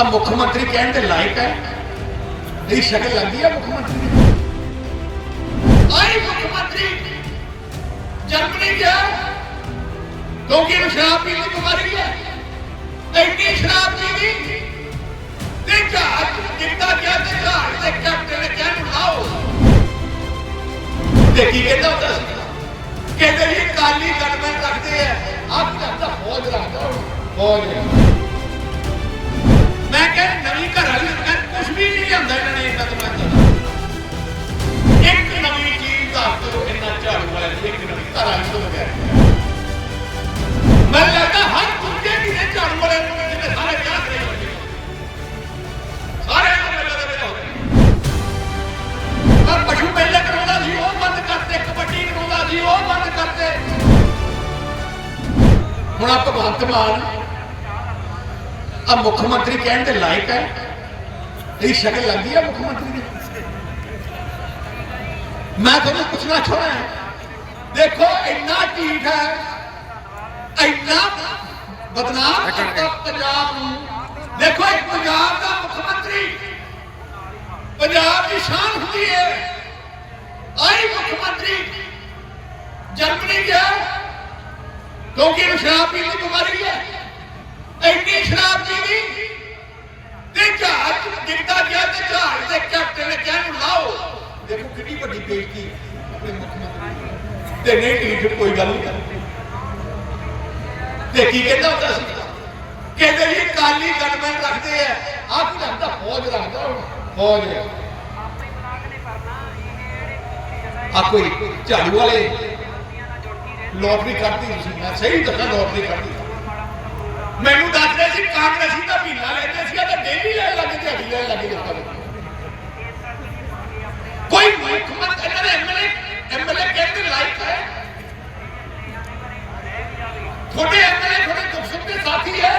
ਆ ਮੁੱਖ ਮੰਤਰੀ ਕਹਿਣ ਦੇ ਲਾਇਕ ਹੈ ਤੇਰੀ ਸ਼ਕਲ ਲੱਗਦੀ ਹੈ ਮੁੱਖ ਮੰਤਰੀ ਦੀ ਆਈ ਮੁੱਖ ਮੰਤਰੀ ਜਰਮਨੀ ਗਿਆ ਕਿਉਂਕਿ ਇਹਨੂੰ ਸ਼ਰਾਬ ਪੀਣ ਦੀ ਬਿਮਾਰੀ ਹੈ ਐਡੀ ਸ਼ਰਾਬ ਪੀਣੀ ਤੇ ਜਹਾਜ਼ ਜਿੱਦਾਂ ਗਿਆ ਤੇ ਜਹਾਜ਼ ਦੇ ਕੈਪਟਨ ਨੇ ਕਿਹਾ ਨੂੰ ਲਾਓ ਤੇ ਕੀ ਕਹਿੰਦਾ ਹੁੰਦਾ ਸੀ ਕਹਿੰਦੇ ਜੀ ਕਾਲੀ ਗਨਮੈਨ ਰੱਖਦੇ ਆ ਆਪ ਕਹਿੰਦਾ ਫੌਜ ਰੱਖਦਾ ਹੁਣ, ਫੌਜ ਮੈਂ ਹੁਣ ਆ ਭਗਵੰਤ ਮਾਨ ਆ ਮੁੱਖ ਮੰਤਰੀ ਕਹਿਣ ਦੇ ਲਾਇਕ ਹੈ। ਇਹ ਸ਼ਕਲ ਲੱਗਦੀ ਹੈ ਮੁੱਖ ਮੰਤਰੀ ਦੀ। ਮੈਂ ਤੁਹਾਨੂੰ ਪੁੱਛਣਾ ਚਾਹੁੰਦਾ ਦੇਖੋ ਇੰਨਾ ਢੀਠ ਹੈ ਇੰਨਾ ਬਦਨਾਮ ਕਰਤਾ ਪੰਜਾਬ ਨੂੰ। ਦੇਖੋ ਇੱਕ ਪੰਜਾਬ ਦਾ ਮੁੱਖ ਮੰਤਰੀ। ਪੰਜਾਬ ਦੀ ਸ਼ਾਨ ਹੁੰਦੀ ਹੈ। ਆਈ ਮੁੱਖ ਮੰਤਰੀ ਜਰਮਨੀ ਗਿਆ ਕਿਉਂਕਿ ਇਹਨੂੰ ਸ਼ਰਾਬ ਪੀਣ ਦੀ ਬਿਮਾਰੀ ਹੈ। ਐਡੀ ਸ਼ਰਾਬ ਪੀਣੀ ਤੇ ਜਹਾਜ਼ ਜਿੱਦਾਂ ਗਿਆ ਤੇ ਜਹਾਜ਼ ਦੇ ਕੈਪਟਨ ਨੇ ਕਿਹਾ ਨੂੰ ਲਾਓ। ਦੇਖੋ ਕਿੰਨੀ ਵੱਡੀ ਬੇਇੱਜ਼ਤੀ ਆਪਣੇ ਮੁੱਖ ਮੰਤਰੀ। ਤੇ ਨਹੀਂ ਢੀਠ ਕੋਈ ਗੱਲ ਨਹੀਂ ਤੇ ਕੀ ਕਹਿੰਦਾ ਹੁੰਦਾ ਸੀ? ਕਹਿੰਦੇ ਜੀ ਕਾਲੀ ਗਨਮੈਨ ਰੱਖਦੇ ਆ। ਆਪ ਕਹਿੰਦਾ ਫੌਜ ਰੱਖਦਾ ਹੁਣ, ਫੌਜ। ਆ ਕੋਈ ਝਾੜੂ ਵਾਲੇ ਲੋਟਰੀ ਕਰਦੀ ਸੀ ਮੈਂ ਸਹੀ ਦੱਸਾਂ ਲੋਟਰੀ ਕੱਢਦੀ ਮੈਨੂੰ ਦੱਸ ਰਹੇ ਸੀ, ਕਾਂਗਰਸੀ ਦਾ ਮਹੀਨਾ ਲੈਂਦੇ ਸੀ ਤਾਂ ਡੇਲੀ ਲੈਣ ਲੱਗੇ ਦਿਹਾੜੀ ਲੈਣ ਲੱਗੇ ਲੋਕਾਂ ਨੂੰ ਕੋਈ ਮੁੱਖ ਮੰਤਰੀ ਇਹਨਾਂ ਦੇ ਐਮਐਲਏ ਐਮਐਲਏ ਕਹਿੰਦੇ ਲਾਇਕ ਹੈ ਤੁਹਾਡੇ ਐਮਐਲਏ ਤੁਹਾਡੇ ਦੁੱਖ ਸੁੱਖ ਦੇ ਸਾਥੀ ਹੈ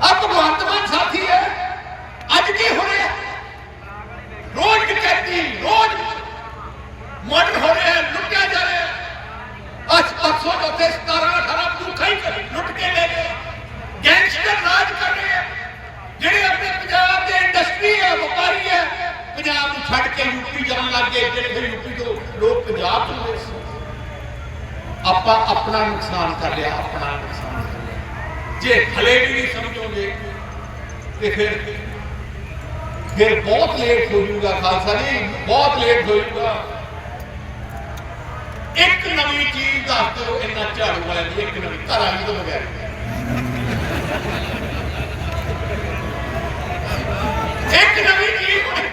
ਆ ਭਗਵੰਤ ਮਾਨ ਸਾਥੀ ਹੈ ਅੱਜ ਕੀ ਹੋ ਰਿਹਾ ਰੋਜ਼ ਡਕੈਤੀ ਰੋਜ਼ ਮਰਡਰ ਹੋ ਰਿਹਾ ਹੈ, ਲੁੱਟਿਆ ਜਾ ਰਿਹਾ ਹੈ। ਅੱਜ ਪਰਸੋਂ ਚੌਥੇ 17 18 ਭੁੱਖਾ ਹੀ ਲੁੱਟ ਕੇ ਲੈ ਗਏ ਗੈਂਗਸਟਰ ਰਾਜ ਕਰ ਰਹੇ ਆ ਜਿਹੜੇ ਆਪਣੇ ਪੰਜਾਬ ਦੇ ਇੰਡਸਟਰੀ ਹੈ ਵਪਾਰੀ ਹੈ ਪੰਜਾਬ ਨੂੰ ਛੱਡ ਕੇ ਯੂਪੀ ਜਾਣ ਲੱਗ ਗਏ ਜਿਹੜੇ ਫਿਰ ਯੂਪੀ ਤੋਂ ਲੋਕ ਪੰਜਾਬ ਚ ਆਉਂਦੇ ਸੀ ਆਪਾਂ ਆਪਣਾ ਨੁਕਸਾਨ ਕਰ ਲਿਆ, ਆਪਣਾ ਨੁਕਸਾਨ ਕਰ ਲਿਆ। ਜੇ ਹਲੇ ਵੀ ਨਹੀਂ ਸਮਝੋਗੇ, ਤੇ ਫਿਰ ਫਿਰ ਬਹੁਤ ਲੇਟ ਹੋ ਜਾਊਗਾ, ਖਾਲਸਾ ਜੀ, ਬਹੁਤ ਲੇਟ ਹੋ ਜਾਊਗਾ। ਇੱਕ ਨਵੀਂ ਚੀਜ਼ ਦੱਸ ਦਿਓ, ਇੰਨਾ ਝਾੜੂ ਵਾਲਾ ਦੀ, ਇੱਕ ਨਵੀਂ ਘਰ ਵਾਲੀ ਤੋਂ ਬਗੈਰ ਇੱਕ ਨਵੀਂ ਚੀਜ਼ ਹੋਣੀ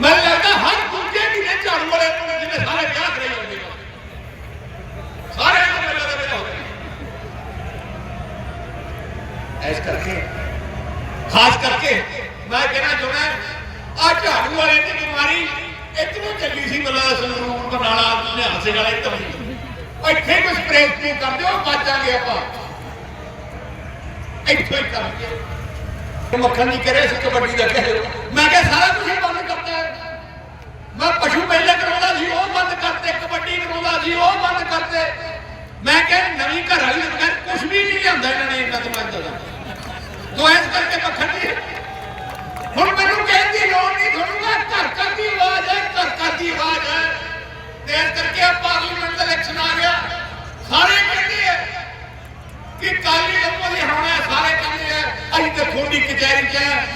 ਮੈਂ ਲੱਗਦਾ ਹਰ ਦੂਜੇ ਮਹੀਨੇ ਝਾੜੂ ਵਾਲੇ ਨੂੰ ਜਿਵੇਂ ਸਾਰੇ ਵਿਆਹ ਕਰੇ ਜਾਂਦੇ ਨੇ ਸਾਰੇ ਨੂੰ ਮੇਲੇ ਦੇ ਵਿਆਹ ਹੋ ਗਏ ਐਸ ਕਰਕੇ ਖਾਸ ਕਰਕੇ ਮੈਂ ਕਹਿਣਾ ਚਾਹੁੰਦਾ ਆ ਝਾੜੂ ਵਾਲੇ ਦੀ ਬਿਮਾਰੀ ਇਤਨੀ ਚੱਲੀ ਸੀ ਮਤਲਬ ਸੰਗਰੂਰ ਬਨਾਲਾ ਨਿਹਾਸੇ ਵਾਲੇ ਇੱਥੇ ਇੱਥੇ ਕੋਈ ਸਪਰੇਅ ਸਪਰੂ ਕਰ ਦਿਓ ਬਚਾਂਗੇ ਆਪਾਂ ਇੱਥੇ ਹੀ ਕਰਾਂਗੇ ਮੱਖਣ ਜੀ ਕਰੇ ਸੀ ਕਬੱਡੀ ਦਾ ਕਹੇ ਮੈਂ ਕਿਹਾ ਸਾਰਾ ਕੁਝ ਹੀ ਬੰਦ ਕਰਤਾ ਹੈ ਮੈਂ ਪਸ਼ੂ ਮੇਲੇ ਕਰਾਉਂਦਾ ਸੀ ਉਹ ਬੰਦ ਕਰਤੇ ਕਬੱਡੀ ਕਰਾਉਂਦਾ ਸੀ ਉਹ ਬੰਦ ਕਰਤੇ ਮੈਂ ਕਿਹਾ ਨਵੀਂ ਘਰ ਵਾਲੀ ਮੈਂ ਕੁਝ ਵੀ ਨਹੀਂ ਲਿਆਂਦਾ ਇਹਨਾਂ ਨੇ ਇੰਨਾ ਤਾਂ ਮੈਂ ਦੱਸਦਾ ਤੋ ਕਰਕੇ ਮੱਖਣ ਹੁਣ ਮੈਨੂੰ ਕਹਿਣ ਦੀ ਲੋੜ ਨਹੀਂ, ਤੁਹਾਨੂੰ ਮੈਂ ਘਰ ਘਰ ਦੀ ਆਵਾਜ਼ ਹੈ, ਘਰ ਘਰ ਦੀ ਆਵਾਜ਼ ਹੈ। ਤੇ ਕਰਕੇ ਆ ਪਾਰਲੀਮੈਂਟ ਦਾ ਇਲੈਕਸ਼ਨ ਆ ਗਿਆ। ਸਾਰੇ ਕਹਿੰਦੇ ਆ ਕਿ ਕਾਲੀ ਲੋਕਾਂ ਦੀ ਹਰਾਉਣਾ ਸਾਰੇ ਕਹਿੰਦੇ ਆ, ਅਸੀਂ ਤੇ ਥੋੜੀ ਕਚਹਿਰੀ ਚ ਹੈ।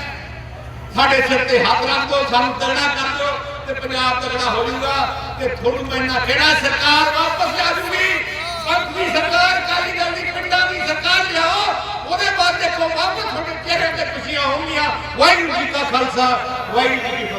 ਸਾਡੇ ਸਿਰ ਤੇ ਹੱਥ ਰੱਖ ਦਿਓ, ਸਾਨੂੰ ਤਗੜਾ ਕਰ ਦਿਓ ਤੇ ਪੰਜਾਬ ਤਗੜਾ ਹੋ ਜਾਊਗਾ ਤੇ ਤੁਹਾਨੂੰ ਮੈਂ ਕਿਹੜਾ ਸਰਕਾਰ ਵਾਪਸ ਆ ਜੂਗੀ ਪੰਥ ਸਰਕਾਰ ਕਾਲੀ ਦਲ ਦੀ ਪਿੰਡਾਂ ਦੀ ਸਰਕਾਰ ਲਿਆਓ ਉਹਦੇ ਬਾਅਦ ਦੇਖੋ